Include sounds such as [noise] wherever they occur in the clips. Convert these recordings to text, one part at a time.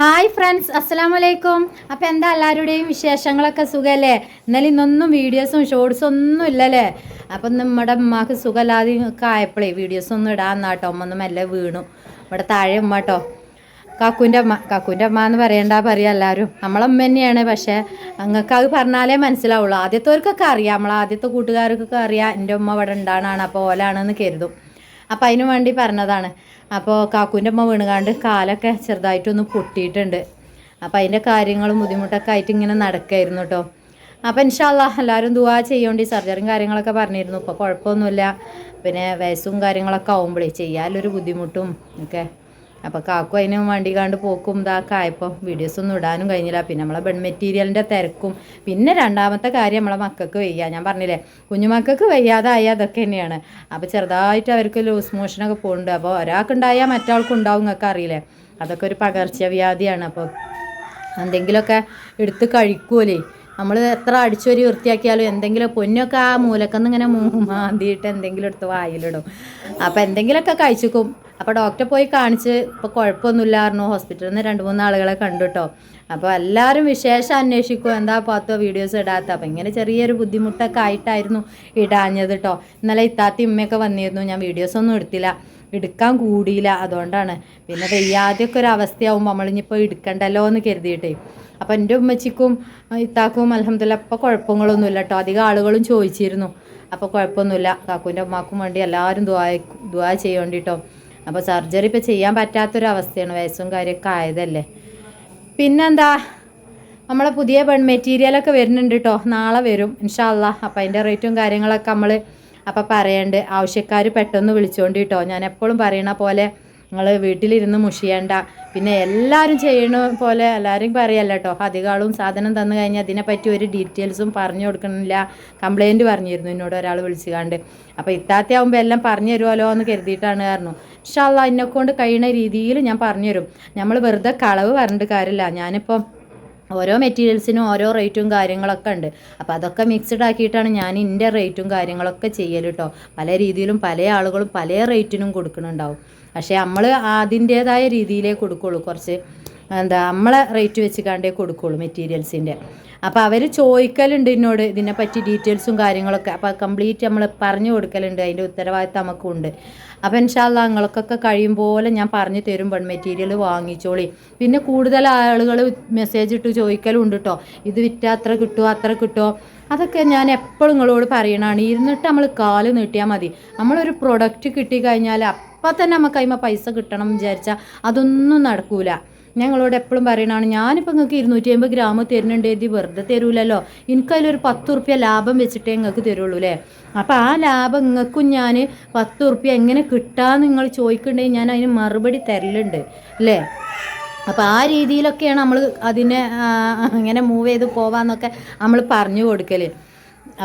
Hi friends അസ്സലാമു വലൈക്കും അപ്പം എന്താ എല്ലാവരുടെയും വിശേഷങ്ങളൊക്കെ സുഖമല്ലേ ഇന്നലെ ഇന്നൊന്നും വീഡിയോസും ഷോർട്സും ഒന്നും ഇല്ലല്ലേ? അപ്പം നമ്മുടെ ഉമ്മാക്ക് സുഖമില്ലാതെ ഒക്കെ ആയപ്പോഴേ വീഡിയോസ് ഒന്നും ഇടാന്നാട്ടോ. അമ്മ ഒന്ന് മെല്ലെ വീണു. ഇവിടെ താഴെ ഉമ്മ കേട്ടോ കാക്കൂന്റെ അമ്മ കാക്കൂന്റെ അമ്മ എന്ന് പറയണ്ട പറയാം എല്ലാവരും നമ്മളമ്മ തന്നെയാണ്. പക്ഷേ അങ്ങക്ക് അത് പറഞ്ഞാലേ മനസ്സിലാവുള്ളൂ. ആദ്യത്തവർക്കൊക്കെ അറിയാം. നമ്മൾ ആദ്യത്തെ കൂട്ടുകാർക്കൊക്കെ അറിയാം. എന്റെ ഉമ്മ ഇവിടെ ഉണ്ടാണ് അപ്പോൾ ഓലാണെന്ന് കരുതും. അപ്പം അതിനു വേണ്ടി പറഞ്ഞതാണ്. അപ്പോൾ കാക്കുവിന്റെ അമ്മ വീണുകാണ്ട് കാലൊക്കെ ചെറുതായിട്ടൊന്ന് പൊട്ടിയിട്ടുണ്ട്. അപ്പം അതിന്റെ കാര്യങ്ങളും ബുദ്ധിമുട്ടൊക്കെ ആയിട്ട് ഇങ്ങനെ നടക്കായിരുന്നു കേട്ടോ അപ്പം ഇൻഷാല്ല എല്ലാവരും ദുവാ ചെയ്യേണ്ടി. സർജറിയും കാര്യങ്ങളൊക്കെ പറഞ്ഞിരുന്നു. ഇപ്പോൾ കുഴപ്പമൊന്നുമില്ല. പിന്നെ വയസ്സും കാര്യങ്ങളൊക്കെ ആവുമ്പോഴേ ചെയ്യാനൊരു ബുദ്ധിമുട്ടും ഒക്കെ അപ്പോൾ കാക്കു അതിന് വേണ്ടി കണ്ട് പോക്കും ഇതാക്കെ. വീഡിയോസ് ഒന്നും ഇടാനും കഴിഞ്ഞില്ല. പിന്നെ നമ്മളെ ബെഡ് മെറ്റീരിയലിന്റെ തിരക്കും. പിന്നെ രണ്ടാമത്തെ കാര്യം നമ്മളെ മക്കൾക്ക് വയ്യ. ഞാൻ പറഞ്ഞില്ലേ കുഞ്ഞുമക്കൾക്ക് വയ്യാതായ അതൊക്കെ തന്നെയാണ്. അപ്പോൾ ചെറുതായിട്ട് അവർക്ക് ലൂസ് മോഷനൊക്കെ പോകുന്നുണ്ട് അപ്പോൾ ഒരാൾക്കുണ്ടായാൽ മറ്റാൾക്കും ഉണ്ടാവും നിങ്ങൾക്ക് അറിയില്ലേ? അതൊക്കെ ഒരു പകർച്ചവ്യാധിയാണ്. അപ്പോൾ എന്തെങ്കിലുമൊക്കെ എടുത്ത് കഴിക്കൂലേ. നമ്മൾ എത്ര അടിച്ചൊരു വൃത്തിയാക്കിയാലും എന്തെങ്കിലും പൊന്നൊക്കെ ആ മൂലക്കന്ന് ഇങ്ങനെ മാന്തിയിട്ട് എന്തെങ്കിലും എടുത്ത് വായിലിടും. അപ്പോൾ എന്തെങ്കിലുമൊക്കെ കഴിച്ചിക്കും. അപ്പോൾ ഡോക്ടറെ പോയി കാണിച്ച് ഇപ്പോൾ കുഴപ്പമൊന്നുമില്ല പറഞ്ഞു. ഹോസ്പിറ്റലിൽ നിന്ന് രണ്ട് മൂന്ന് ആളുകളെ കണ്ടു കേട്ടോ അപ്പോൾ എല്ലാവരും വിശേഷം അന്വേഷിക്കും. എന്താ പാത്തോ വീഡിയോസ് ഇടാത്ത? അപ്പോൾ ഇങ്ങനെ ചെറിയൊരു ബുദ്ധിമുട്ടൊക്കെ ആയിട്ടായിരുന്നു ഇടാഞ്ഞത് കേട്ടോ ഇന്നലെ ഇത്താത്തി ഉമ്മയൊക്കെ വന്നിരുന്നു. ഞാൻ വീഡിയോസ് ഒന്നും എടുത്തില്ല. എടുക്കാൻ കൂടിയില്ല. അതുകൊണ്ടാണ്. പിന്നെ വയ്യാതെയൊക്കെ ഒരു അവസ്ഥയാവുമ്പോൾ നമ്മളിനിപ്പോൾ എടുക്കണ്ടല്ലോ എന്ന് കരുതിയിട്ടേ. അപ്പോൾ എന്റെ ഉമ്മച്ചിക്കും ഇത്താക്കും അലഹമ്മദില്ല ഇപ്പോൾ കുഴപ്പങ്ങളൊന്നുമില്ല കേട്ടോ അധികം ആളുകളും ചോദിച്ചിരുന്നു. അപ്പോൾ കുഴപ്പമൊന്നുമില്ല. കാക്കുവിന്റെ ഉമ്മാക്കും വേണ്ടി എല്ലാവരും ദുവാ ദുവാ ചെയ്യേണ്ടി കേട്ടോ അപ്പോൾ സർജറി ഇപ്പോൾ ചെയ്യാൻ പറ്റാത്തൊരവസ്ഥയാണ് വയസ്സും കാര്യമൊക്കെ ആയതല്ലേ. പിന്നെന്താ? നമ്മളെ പുതിയ ബൺ മെറ്റീരിയലൊക്കെ വരുന്നുണ്ട് കേട്ടോ നാളെ വരും ഇൻഷാല്ല അപ്പോൾ അതിന്റെ റേറ്റും കാര്യങ്ങളൊക്കെ നമ്മൾ അപ്പോൾ പറയണ്ട്. ആവശ്യക്കാർ പെട്ടെന്ന് വിളിച്ചുകൊണ്ട് കേട്ടോ ഞാൻ എപ്പോഴും പറയണ പോലെ നിങ്ങൾ വീട്ടിലിരുന്ന് മുഷിയണ്ട. പിന്നെ എല്ലാവരും ചെയ്യണ പോലെ എല്ലാവരും പറയല്ല കേട്ടോ അധികാളും സാധനം തന്നു കഴിഞ്ഞാൽ അതിനെപ്പറ്റി ഒരു ഡീറ്റെയിൽസും പറഞ്ഞു കൊടുക്കണില്ല. കംപ്ലയിന്റ് പറഞ്ഞിരുന്നു എന്നോട് ഒരാൾ വിളിച്ചുകാണ്ട്. അപ്പോൾ ഇത്താത്തയാവുമ്പോൾ എല്ലാം പറഞ്ഞു തരുമല്ലോ എന്ന് കരുതിയിട്ടാണ് കാരണം പക്ഷേ അല്ല എന്നെക്കൊണ്ട് കഴിയുന്ന രീതിയിൽ ഞാൻ പറഞ്ഞുതരും നമ്മൾ വെറുതെ കളവ് പറഞ്ഞിട്ട് കാര്യമില്ല. ഞാനിപ്പം ഓരോ മെറ്റീരിയൽസിനും ഓരോ റേറ്റും കാര്യങ്ങളൊക്കെ ഉണ്ട്. അപ്പോൾ അതൊക്കെ മിക്സ്ഡ് ആക്കിയിട്ടാണ് ഞാൻ എന്റെ റേറ്റും കാര്യങ്ങളൊക്കെ ചെയ്യൽ കേട്ടോ പല രീതിയിലും പല ആളുകളും പല റേറ്റിനും കൊടുക്കുന്നുണ്ടാവും പക്ഷേ നമ്മൾ അതിന്റേതായ രീതിയിലേ കൊടുക്കുള്ളൂ. കുറച്ച് എന്താ നമ്മളെ റേറ്റ് വെച്ച് കണ്ടേ കൊടുക്കുള്ളൂ മെറ്റീരിയൽസിന്റെ അപ്പോൾ അവർ ചോദിക്കലുണ്ട് എന്നോട് ഇതിനെപ്പറ്റി ഡീറ്റെയിൽസും കാര്യങ്ങളൊക്കെ. അപ്പോൾ കംപ്ലീറ്റ് നമ്മൾ പറഞ്ഞു കൊടുക്കലുണ്ട്. അതിന്റെ ഉത്തരവാദിത്തം നമുക്കുണ്ട്. അപ്പോൾ ഇൻഷാല്ല നിങ്ങൾക്കൊക്കെ കഴിയും പോലെ ഞാൻ പറഞ്ഞു തരും. പെൺ മെറ്റീരിയൽ വാങ്ങിച്ചോളി. പിന്നെ കൂടുതൽ ആളുകൾ മെസ്സേജ് ഇട്ട് ചോദിക്കലും ഉണ്ട് കേട്ടോ ഇത് വിറ്റാൽ അത്ര കിട്ടുമോ അത്ര കിട്ടുമോ അതൊക്കെ ഞാൻ എപ്പോഴും നിങ്ങളോട് പറയണതാണ്. ഇരുന്നിട്ട് നമ്മൾ കാൽ നീട്ടിയാൽ മതി. നമ്മളൊരു പ്രൊഡക്റ്റ് കിട്ടിക്കഴിഞ്ഞാൽ അപ്പം തന്നെ നമുക്ക് അതിമ പൈസ കിട്ടണം വിചാരിച്ചാൽ അതൊന്നും നടക്കൂല. ഞങ്ങളോട് എപ്പോഴും പറയണതാണ് ഞാനിപ്പോൾ നിങ്ങൾക്ക് ഇരുന്നൂറ്റി അമ്പത് ഗ്രാം തരുന്നുണ്ട് ഇത് വെറുതെ തരൂലല്ലോ. എനിക്കതിലൊരു പത്ത് റുപ്യ ലാഭം വെച്ചിട്ടേ നിങ്ങൾക്ക് തരുള്ളൂ അല്ലേ അപ്പോൾ ആ ലാഭം നിങ്ങൾക്കും ഞാൻ പത്ത് റുപ്യ എങ്ങനെ കിട്ടാമെന്ന് നിങ്ങൾ ചോദിക്കണ്ടെങ്കിൽ ഞാൻ അതിന് മറുപടി തരലുണ്ട് അല്ലേ അപ്പോൾ ആ രീതിയിലൊക്കെയാണ് നമ്മൾ അതിനെ ഇങ്ങനെ മൂവ് ചെയ്ത് പോവാന്നൊക്കെ നമ്മൾ പറഞ്ഞു കൊടുക്കൽ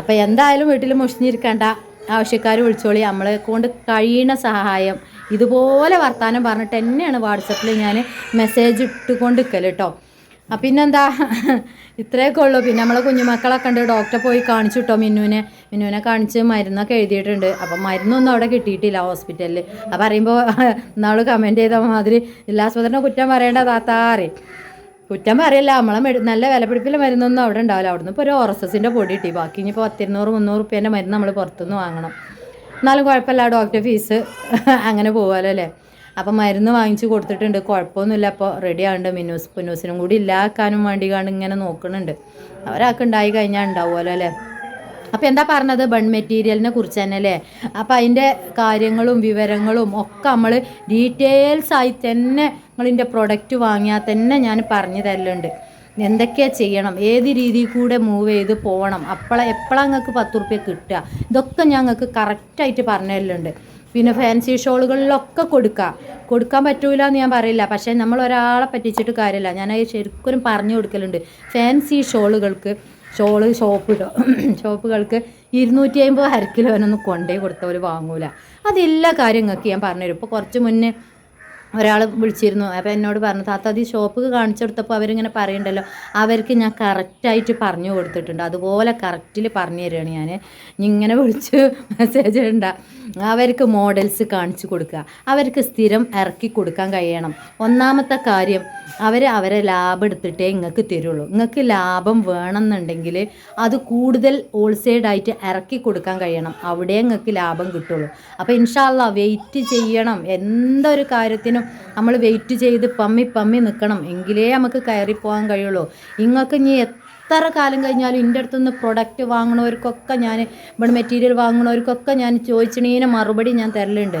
അപ്പോൾ എന്തായാലും വീട്ടിൽ മുഷിഞ്ഞിരിക്കണ്ട ആവശ്യക്കാർ വിളിച്ചോളി. നമ്മളെ കൊണ്ട് കഴിയുന്ന സഹായം ഇതുപോലെ വർത്തമാനം പറഞ്ഞിട്ട് തന്നെയാണ് വാട്സപ്പിൽ ഞാൻ മെസ്സേജ് ഇട്ടുകൊണ്ട് നിൽക്കൽ കേട്ടോ പിന്നെന്താ? ഇത്രയൊക്കെ ഉള്ളൂ. പിന്നെ നമ്മളെ കുഞ്ഞുമക്കളൊക്കെ ഉണ്ട്. ഡോക്ടറെ പോയി കാണിച്ചു കേട്ടോ മിന്നുവിനെ. മിന്നുവിനെ കാണിച്ച് മരുന്നൊക്കെ എഴുതിയിട്ടുണ്ട്. അപ്പം മരുന്നൊന്നും അവിടെ കിട്ടിയിട്ടില്ല ഹോസ്പിറ്റലിൽ അപ്പം പറയുമ്പോൾ [laughs] നാൾ കമന്റ് ചെയ്ത മാതിരി ജില്ലാസ്പത്രിനെ കുറ്റം പറയേണ്ട താത്താറി കുറ്റം പറയല്ല നമ്മളെ മെഡി നല്ല വിലപിടിപ്പിലെ മരുന്നൊന്നും അവിടെ ഉണ്ടാവില്ല. അവിടുന്ന് ഇപ്പോൾ ഒരു എസിന്റെ പൊടി കിട്ടി. ബാക്കി ഇനിയിപ്പോൾ പത്തിരുന്നൂറ് മുന്നൂറ് റുപ്യേന്റെ മരുന്ന് നമ്മൾ പുറത്തുനിന്ന് വാങ്ങണം. എന്നാലും കുഴപ്പമില്ല ഡോക്ടർ ഫീസ് [laughs] അങ്ങനെ പോകുമല്ലോ അല്ലേ? അപ്പം മരുന്ന് വാങ്ങിച്ച് കൊടുത്തിട്ടുണ്ട്. കുഴപ്പമൊന്നുമില്ല. അപ്പോൾ റെഡി ആവുന്നുണ്ട് മിന്നൂസ് പുന്നൂസിനും കൂടി ഇല്ലാക്കാനും വേണ്ടി കാണും ഇങ്ങനെ നോക്കുന്നുണ്ട്. അവരാൾക്ക് ഉണ്ടായി കഴിഞ്ഞാൽ ഉണ്ടാവുമല്ലോ അല്ലേ? അപ്പോൾ എന്താ പറഞ്ഞത്? ബൺ മെറ്റീരിയലിനെ കുറിച്ച് തന്നെ അല്ലേ? അപ്പോൾ അതിന്റെ കാര്യങ്ങളും വിവരങ്ങളും ഒക്കെ നമ്മൾ ഡീറ്റെയിൽസ് ആയി തന്നെ നിങ്ങളിന്റെ പ്രൊഡക്റ്റ് വാങ്ങിയാൽ തന്നെ ഞാൻ പറഞ്ഞു തരലുണ്ട്. എന്തൊക്കെയാ ചെയ്യണം? ഏത് രീതിയിൽ കൂടെ മൂവ് ചെയ്ത് പോകണം? അപ്പോൾ എപ്പോഴാണ് നിങ്ങൾക്ക് പത്ത് റുപ്യ കിട്ടുക? ഇതൊക്കെ ഞാൻ ഞങ്ങൾക്ക് കറക്റ്റായിട്ട് പറഞ്ഞു തരലുണ്ട്. പിന്നെ ഫാൻസി ഷോളുകളിലൊക്കെ കൊടുക്കുക കൊടുക്കാൻ പറ്റൂല എന്ന് ഞാൻ പറയില്ല. പക്ഷേ നമ്മൾ ഒരാളെ പറ്റിച്ചിട്ട് കാര്യമില്ല. ഞാൻ ശരിക്കും പറഞ്ഞു കൊടുക്കലുണ്ട്. ഫാൻസി ഷോളുകൾക്ക് ഷോൾ ഷോപ്പ് [clears throat] ഷോപ്പുകൾക്ക് ഇരുന്നൂറ്റി അമ്പത് അര കിലോനൊന്നും കൊണ്ടേ കൊടുത്തവർ വാങ്ങൂല. അതെല്ലാ കാര്യങ്ങൾക്ക് ഞാൻ പറഞ്ഞുതരും. ഇപ്പോൾ കുറച്ച് മുന്നേ ഒരാൾ വിളിച്ചിരുന്നു. അപ്പോൾ എന്നോട് പറഞ്ഞു താത്ത അത് ഈ ഷോപ്പ് കാണിച്ചു കൊടുത്തപ്പോൾ അവരിങ്ങനെ പറയണ്ടല്ലോ. അവർക്ക് ഞാൻ കറക്റ്റായിട്ട് പറഞ്ഞു കൊടുത്തിട്ടുണ്ട്. അതുപോലെ കറക്റ്റിൽ പറഞ്ഞു തരികയാണ് ഞാൻ ഇങ്ങനെ വിളിച്ച് മെസ്സേജ് ഇടണ്ട. അവർക്ക് മോഡൽസ് കാണിച്ചു കൊടുക്കുക. അവർക്ക് സ്ഥിരം ഇറക്കി കൊടുക്കാൻ കഴിയണം. ഒന്നാമത്തെ കാര്യം അവർ അവരെ ലാഭം എടുത്തിട്ടേ നിങ്ങൾക്ക് തരുള്ളൂ. നിങ്ങൾക്ക് ലാഭം വേണമെന്നുണ്ടെങ്കിൽ അത് കൂടുതൽ ഹോൾസെയിലായിട്ട് ഇറക്കി കൊടുക്കാൻ കഴിയണം. അവിടെ നിങ്ങൾക്ക് ലാഭം കിട്ടുള്ളൂ. അപ്പോൾ ഇൻഷാല്ല വെയിറ്റ് ചെയ്യണം. എന്തൊരു കാര്യത്തിനും നമ്മൾ വെയിറ്റ് ചെയ്ത് പമ്മി പമ്മി നിൽക്കണം എങ്കിലേ നമുക്ക് കയറി പോകാൻ കഴിയുള്ളൂ. നിങ്ങൾക്ക് ഇനി എത്ര കാലം കഴിഞ്ഞാലും എന്റെ അടുത്തുനിന്ന് പ്രൊഡക്റ്റ് വാങ്ങണവർക്കൊക്കെ ഞാൻ ഇവിടെ മെറ്റീരിയൽ വാങ്ങണവർക്കൊക്കെ ഞാൻ ചോദിച്ചിണീനെ മറുപടി ഞാൻ തരലുണ്ട്.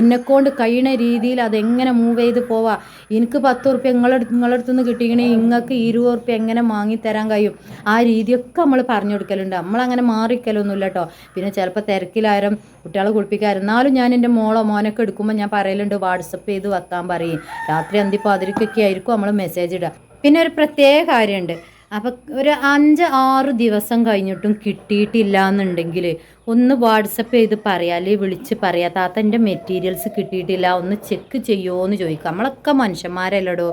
എന്നെക്കൊണ്ട് കഴിയണ രീതിയിൽ അതെങ്ങനെ മൂവ് ചെയ്ത് പോവാ? എനിക്ക് പത്ത് ഉറുപ്പ്യ നിങ്ങളെടുത്ത് നിങ്ങളുടെ അടുത്ത് നിന്ന് കിട്ടിക്കണേ നിങ്ങൾക്ക് ഇരുപത് ഉറുപ്പ്യ എങ്ങനെ വാങ്ങിത്തരാൻ കഴിയും? ആ രീതിയൊക്കെ നമ്മൾ പറഞ്ഞു കൊടുക്കലുണ്ട്. നമ്മളങ്ങനെ മാറിക്കലൊന്നുമില്ല കേട്ടോ പിന്നെ ചിലപ്പോൾ തിരക്കിലായാലും കുട്ടികളെ കുളിപ്പിക്കാറ് എന്നാലും ഞാൻ എന്റെ മോളോ മോനൊക്കെ എടുക്കുമ്പോൾ ഞാൻ പറയലുണ്ട് വാട്സപ്പ് ചെയ്ത് വെക്കാൻ പറയും. രാത്രി അന്തിപ്പാതിരിക്കൊക്കെ ആയിരിക്കും നമ്മൾ മെസ്സേജ് ഇടുക. പിന്നെ ഒരു പ്രത്യേക കാര്യമുണ്ട്. അപ്പം ഒരു അഞ്ച് ആറ് ദിവസം കഴിഞ്ഞിട്ടും കിട്ടിയിട്ടില്ല എന്നുണ്ടെങ്കിൽ ഒന്ന് വാട്സപ്പ് ചെയ്ത് പറയാം അല്ലെങ്കിൽ വിളിച്ച് പറയാം താത്ത എന്റെ മെറ്റീരിയൽസ് കിട്ടിയിട്ടില്ല ഒന്ന് ചെക്ക് ചെയ്യുമോ എന്ന് ചോദിക്കാം. നമ്മളൊക്കെ മനുഷ്യന്മാരല്ലടോ.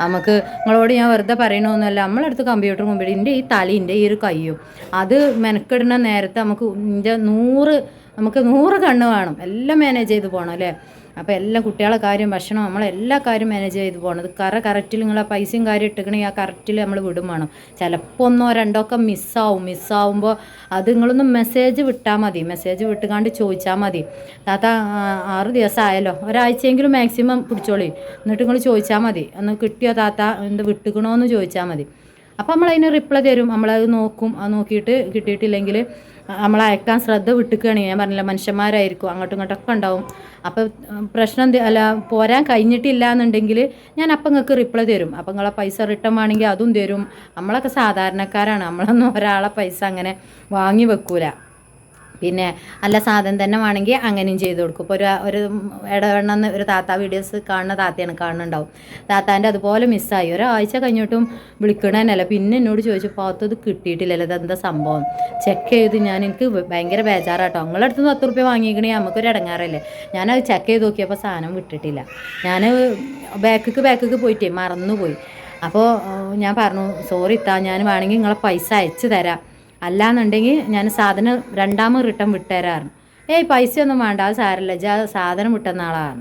നമുക്ക് നിങ്ങളോട് ഞാൻ വെറുതെ പറയണമെന്നല്ല നമ്മളടുത്ത് കമ്പ്യൂട്ടർ മുമ്പിൽ എന്റെ ഈ തലീന്റെ ഈ ഒരു കയ്യും അത് മെനക്കെടുന്ന നേരത്തെ നമുക്ക് എന്റെ നൂറ് നമുക്ക് നൂറ് കണ്ണ് വേണം. എല്ലാം മാനേജ് ചെയ്ത് പോകണം അല്ലേ? അപ്പോൾ എല്ലാ കുട്ടികളെ കാര്യം ഭക്ഷണം നമ്മളെല്ലാ കാര്യം മാനേജ് ചെയ്ത് പോകണം. അത് കറ കറക്റ്റിൽ നിങ്ങൾ പൈസയും കാര്യം ഇട്ടിക്കണമെങ്കിൽ ആ കറക്റ്റിൽ നമ്മൾ വിടും വേണം. ചിലപ്പോൾ ഒന്നോ രണ്ടോ ഒക്കെ മിസ്സാവും മിസ്സാവുമ്പോൾ അത് നിങ്ങളൊന്ന് മെസ്സേജ് വിട്ടാൽ മതി. മെസ്സേജ് വിട്ടുകാണ്ട് ചോദിച്ചാൽ മതി. താത്ത ആറ് ദിവസം ആയല്ലോ ഒരാഴ്ചയെങ്കിലും മാക്സിമം പിടിച്ചോളി. എന്നിട്ട് നിങ്ങൾ ചോദിച്ചാൽ മതി. ഒന്ന് കിട്ടിയോ താത്ത? എന്ത് വിട്ടുക്കണോ എന്ന് ചോദിച്ചാൽ മതി. അപ്പോൾ നമ്മൾ അതിന് റിപ്ലൈ തരും. നമ്മളത് നോക്കും. അത് നോക്കിയിട്ട് കിട്ടിയിട്ടില്ലെങ്കിൽ നമ്മൾ അയക്കാൻ ശ്രദ്ധ വിട്ടുക്കുകയാണെങ്കിൽ ഞാൻ പറഞ്ഞില്ല മനുഷ്യന്മാരായിരിക്കും. അങ്ങോട്ടും ഇങ്ങോട്ടൊക്കെ ഉണ്ടാവും. അപ്പോൾ പ്രശ്നം അല്ല പോരാൻ കഴിഞ്ഞിട്ടില്ല എന്നുണ്ടെങ്കിൽ ഞാൻ അപ്പം നിങ്ങൾക്ക് റിപ്ലൈ തരും. അപ്പം നിങ്ങളെ പൈസ റിട്ടേൺ വേണമെങ്കിൽ അതും തരും. നമ്മളൊക്കെ സാധാരണക്കാരാണ്. നമ്മളൊന്നും ഒരാളെ പൈസ അങ്ങനെ വാങ്ങി വെക്കൂല. പിന്നെ നല്ല സാധനം തന്നെ വേണമെങ്കിൽ അങ്ങനെയും ചെയ്ത് കൊടുക്കും. ഇപ്പോൾ ഒരു ഒരു ഇടവെണ്ണെന്ന് ഒരു താത്ത വീഡിയോസ് കാണുന്ന താത്തയാണ് കാണുന്നുണ്ടാവും. താത്താന്റെ അതുപോലെ മിസ്സായി ഒരാഴ്ച കഴിഞ്ഞിട്ടും വിളിക്കണേനല്ല പിന്നെ എന്നോട് ചോദിച്ചു പോകത്തത് കിട്ടിയിട്ടില്ലല്ലോ. ഇതെന്താ സംഭവം? ചെക്ക് ചെയ്ത് ഞാൻ എനിക്ക് ഭയങ്കര ബേജാറാട്ടോ. നിങ്ങളുടെ അടുത്ത് നിന്ന് പത്ത് റുപ്യ വാങ്ങിക്കണേ നമുക്കൊരു ഇടങ്ങാറല്ലേ. ഞാനത് ചെക്ക് ചെയ്ത് നോക്കിയപ്പോൾ സാധനം വിട്ടിട്ടില്ല. ഞാൻ ബാക്കിക്ക് ബാക്കിക്ക് പോയിട്ടേ മറന്നുപോയി. അപ്പോൾ ഞാൻ പറഞ്ഞു സോറി ഇത്താ ഞാൻ വേണമെങ്കിൽ നിങ്ങളെ പൈസ അയച്ചു തരാം. അല്ലാന്നുണ്ടെങ്കിൽ ഞാൻ സാധനം രണ്ടാമത് റിട്ടേൺ വിട്ടുതരാറുണ്ട്. ഏയ് പൈസ ഒന്നും വേണ്ട അത് സാരല്ല ജാ സാധനം വിട്ടുന്ന ആളാണ്.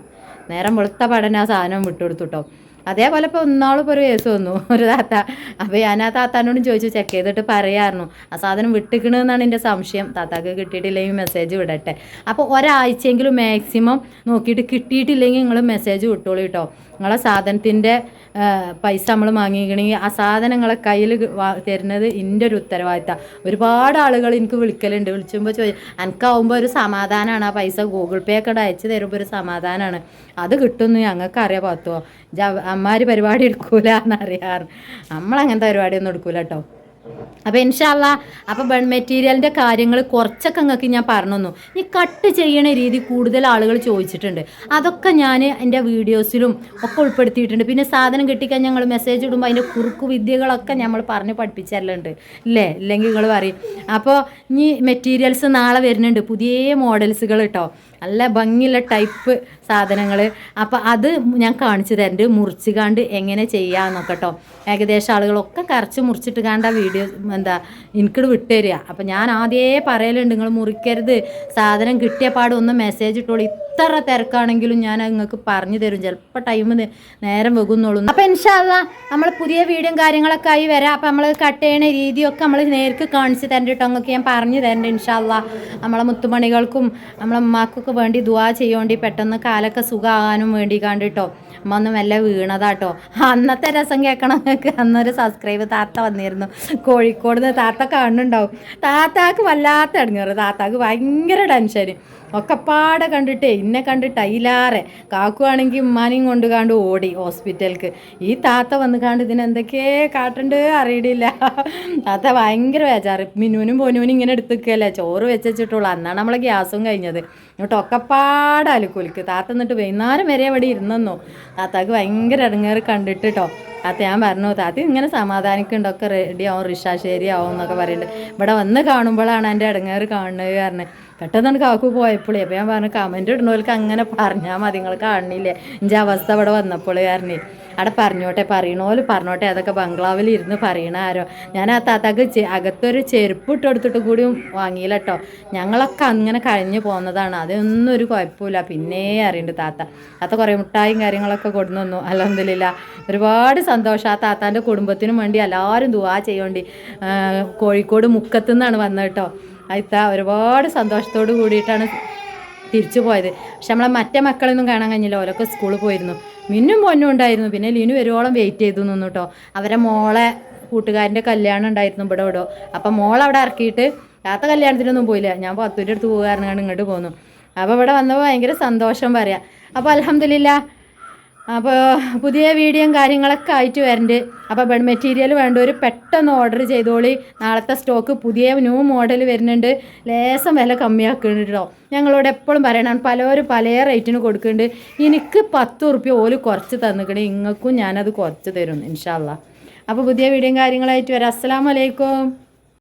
നേരം വെളുത്ത പടനെ ആ സാധനം വിട്ടുകൊടുത്തു കേട്ടോ അതേപോലെ ഇപ്പോൾ ഒന്നാളിപ്പോൾ ഒരു കേസ് വന്നു. ഒരു താത്ത. അപ്പോൾ ഞാൻ ആ താത്താനോടും ചോദിച്ചു ചെക്ക് ചെയ്തിട്ട് പറയായിരുന്നു. ആ സാധനം വിട്ടിക്കണമെന്നാണ് എന്റെ സംശയം. താത്താക്ക് കിട്ടിയിട്ടില്ലെങ്കിൽ മെസ്സേജ് വിടട്ടെ. അപ്പോൾ ഒരാഴ്ചയെങ്കിലും മാക്സിമം നോക്കിയിട്ട് കിട്ടിയിട്ടില്ലെങ്കിൽ നിങ്ങൾ മെസ്സേജ് വിട്ടോളൂ കേട്ടോ നിങ്ങളെ സാധനത്തിന്റെ പൈസ നമ്മൾ വാങ്ങിക്കണമെങ്കിൽ ആ സാധനങ്ങളെ കയ്യിൽ തരുന്നത് എന്റെ ഒരു ഉത്തരവാദിത്തം. ഒരുപാട് ആളുകൾ എനിക്ക് വിളിക്കലുണ്ട്. വിളിച്ചുമ്പോൾ ചോദിച്ചു എനിക്കാവുമ്പോൾ ഒരു സമാധാനമാണ് ആ പൈസ ഗൂഗിൾ പേ ഒക്കെ അയച്ച് തരുമ്പോൾ ഒരു സമാധാനമാണ് അത് കിട്ടുമെന്ന് ഞങ്ങൾക്ക് അറിയാൻ പറ്റുമോ അമ്മാര് പരിപാടി എടുക്കൂല എന്നറിയാറ്. നമ്മളങ്ങനത്തെ പരിപാടിയൊന്നും എടുക്കൂല കേട്ടോ അപ്പോൾ ഇൻഷാല്ല അപ്പോൾ ബൺ മെറ്റീരിയലിന്റെ കാര്യങ്ങൾ കുറച്ചൊക്കെ നിങ്ങൾക്ക് ഞാൻ പറഞ്ഞു തന്നു ഈ കട്ട് ചെയ്യണ രീതി കൂടുതൽ ആളുകൾ ചോദിച്ചിട്ടുണ്ട്. അതൊക്കെ ഞാൻ എന്റെ വീഡിയോസിലും ഒക്കെ ഉൾപ്പെടുത്തിയിട്ടുണ്ട്. പിന്നെ സാധനം കിട്ടിക്കാൻ ഞങ്ങൾ മെസ്സേജ് ഇടുമ്പോൾ അതിന്റെ കുറുക്കു വിദ്യകളൊക്കെ നമ്മൾ പറഞ്ഞ് പഠിപ്പിച്ചല്ലുണ്ട് ഇല്ലേ? ഇല്ലെങ്കിൽ നിങ്ങൾ പറയും. അപ്പോൾ ഇനി മെറ്റീരിയൽസ് നാളെ വരുന്നുണ്ട്. പുതിയ മോഡൽസുകൾ കേട്ടോ നല്ല ഭംഗിയുള്ള ടൈപ്പ് സാധനങ്ങൾ അപ്പോൾ അത് ഞാൻ കാണിച്ചു തരുന്നുണ്ട് മുറിച്ച് കാണ്ട് എങ്ങനെ ചെയ്യാമെന്നൊക്കെ കേട്ടോ ഏകദേശം ആളുകളൊക്കെ കറച്ച് മുറിച്ചിട്ട് കാണ്ട വീഡിയോ എന്താ എനിക്കിട് വിട്ടുതരിക അപ്പോൾ ഞാൻ ആദ്യമേ പറയലുണ്ട് നിങ്ങൾ മുറിക്കരുത്. സാധനം കിട്ടിയ പാടൊന്ന് മെസ്സേജ് ഇട്ടോളൂ. ഇത്ര തിരക്കാണെങ്കിലും ഞാൻ നിങ്ങൾക്ക് പറഞ്ഞു തരും. ചിലപ്പോൾ ടൈം നേരം വെകുന്നുള്ളൂ അപ്പം ഇൻഷാല്ല നമ്മൾ പുതിയ വീടും കാര്യങ്ങളൊക്കെ ആയി വരാം. അപ്പം നമ്മൾ കട്ട് ചെയ്യണ രീതിയൊക്കെ നമ്മൾ നേർക്ക് കാണിച്ച് തരേണ്ട കേട്ടോ നിങ്ങൾക്ക് ഞാൻ പറഞ്ഞു തരേണ്ട ഇൻഷാല്ല നമ്മളെ മുത്തുമണികൾക്കും നമ്മളെ ഉമ്മാക്കൊക്കെ വേണ്ടി ദുവാ ചെയ്യോണ്ടി പെട്ടെന്ന് കാലൊക്കെ സുഖമാകാനും വേണ്ടി കണ്ടിട്ടോ അമ്മ ഒന്ന് മെല്ലെ വീണതാട്ടോ. അന്നത്തെ രസം കേൾക്കണം. അന്നൊരു സബ്സ്ക്രൈബ് താത്ത വന്നിരുന്നു. കോഴിക്കോട് നിന്ന് താത്ത കാണുന്നുണ്ടാവും. താത്താക്ക് വല്ലാത്ത ഇടങ്ങേറ്. താത്താക്ക് ഭയങ്കര ടെൻഷന് ഒക്കെപ്പാടെ പാടെ കണ്ടിട്ടേ ഇന്നെ കണ്ടിട്ട് ടൈലാറെ. കാക്കുവാണെങ്കിൽ ഉമ്മാനെയും കൊണ്ട് കാണ്ട് ഓടി ഹോസ്പിറ്റലിക്ക് ഈ താത്ത വന്ന് കാണ്ട് ഇതിനെന്തൊക്കെ കാട്ടണ്ട് അറിയിടില്ല. താത്ത ഭയങ്കര വേചാറ് മിനുവിനും പോനുവിനും ഇങ്ങനെ എടുത്തുക്കല്ലേ? ചോറ് വെച്ചിട്ടുള്ളൂ അന്നാണ് നമ്മളെ ഗ്യാസും കഴിഞ്ഞത്. എന്നിട്ട് ഒക്കെപ്പാട് അലുക്കുലിക്ക്. താത്ത എന്നിട്ട് വൈകുന്നേരം വരെ അവിടെ ഇരുന്നെന്നു. താത്താക്ക് ഭയങ്കര ഇടങ്ങേറ് കണ്ടിട്ട് കേട്ടോ താത്ത ഞാൻ പറഞ്ഞു താത്ത ഇങ്ങനെ സമാധാനിക്കുന്നുണ്ട് ഒക്കെ റെഡി ആവും. എന്നൊക്കെ പറയുന്നുണ്ട് ഇവിടെ വന്ന് കാണുമ്പോഴാണ് എന്റെ ഇടങ്ങേറ് കാണുന്നത് കാരണം പെട്ടെന്നാണ് കാക്കു പോയപ്പോഴേ അപ്പോൾ ഞാൻ പറഞ്ഞു കമന്റ് ഇടുന്നവർക്ക് അങ്ങനെ പറഞ്ഞാൽ മതി നിങ്ങൾ കാണുന്നില്ലേ എന്റെ അവസ്ഥ അവിടെ വന്നപ്പോൾ കാരണം അവിടെ പറഞ്ഞോട്ടെ പറയണോൽ പറഞ്ഞോട്ടെ അതൊക്കെ ബംഗ്ലാവിൽ ഇരുന്ന് പറയണ ആരോ. ഞാൻ ആ താത്താക്ക് അകത്തൊരു ചെരുപ്പ് ഇട്ട് കൊടുത്തിട്ട് കൂടി വാങ്ങിയില്ല കേട്ടോ ഞങ്ങളൊക്കെ അങ്ങനെ കഴിഞ്ഞു പോകുന്നതാണ് അതൊന്നും ഒരു കുഴപ്പമില്ല. പിന്നെ അറിയണ്ട് താത്ത. താത്ത കുറേ മുട്ടായും കാര്യങ്ങളൊക്കെ കൊടുന്നു വന്നു അലഹമില്ല ഒരുപാട് സന്തോഷം. ആ താത്താന്റെ കുടുംബത്തിനും വേണ്ടി എല്ലാവരും ദുവാ ചെയ്യേണ്ടി. കോഴിക്കോട് മുക്കത്തു നിന്നാണ് വന്നത് കേട്ടോ അയത്ത ഒരുപാട് സന്തോഷത്തോട് കൂടിയിട്ടാണ് തിരിച്ചു പോയത്. പക്ഷെ നമ്മളെ മറ്റേ മക്കളൊന്നും കാണാൻ കഴിഞ്ഞില്ല. ഓരൊക്കെ സ്കൂളിൽ പോയിരുന്നു. മിന്നും പൊന്നും ഉണ്ടായിരുന്നു. പിന്നെ ലിനു വരുവോളം വെയിറ്റ് ചെയ്തു നിന്നു കേട്ടോ അവരെ മോളെ കൂട്ടുകാരന്റെ കല്യാണം ഉണ്ടായിരുന്നു ഇവിടെ ഇവിടെ അപ്പം മോൾ അവിടെ ഇറക്കിയിട്ട് രാത്ത കല്യാണത്തിനൊന്നും പോയില്ല. ഞാൻ പത്തൂന്റെ അടുത്ത് പോകാറുണ്ട് ഇങ്ങോട്ട് പോന്നു. അപ്പോൾ ഇവിടെ വന്നപ്പോൾ ഭയങ്കര സന്തോഷം പറയാം. അപ്പോൾ അലഹമില്ല അപ്പോൾ പുതിയ വീഡിയോയും കാര്യങ്ങളൊക്കെ ആയിട്ട് വരുന്നുണ്ട് അപ്പോൾ ബെഡ് മെറ്റീരിയൽ ഒരു പെട്ടെന്ന് ഓർഡർ ചെയ്തോളി. നാളത്തെ സ്റ്റോക്ക് പുതിയ ന്യൂ മോഡൽ വരുന്നുണ്ട്. ലേസം വില കമ്മിയാക്കുന്നുണ്ട് കേട്ടോ ഞങ്ങളോട് എപ്പോഴും പറയണം പലരും പല റേറ്റിന് കൊടുക്കുന്നുണ്ട് എനിക്ക് പത്ത് ഉറുപ്പ്യ ഓൽ കുറച്ച് തന്നിക്കണേ. ഇങ്ങൾക്കും ഞാനത് കുറച്ച് തരും ഇൻഷാല്ല അപ്പോൾ പുതിയ വീഡിയോയും കാര്യങ്ങളായിട്ട് വരാം. അസ്സലാമലൈക്കും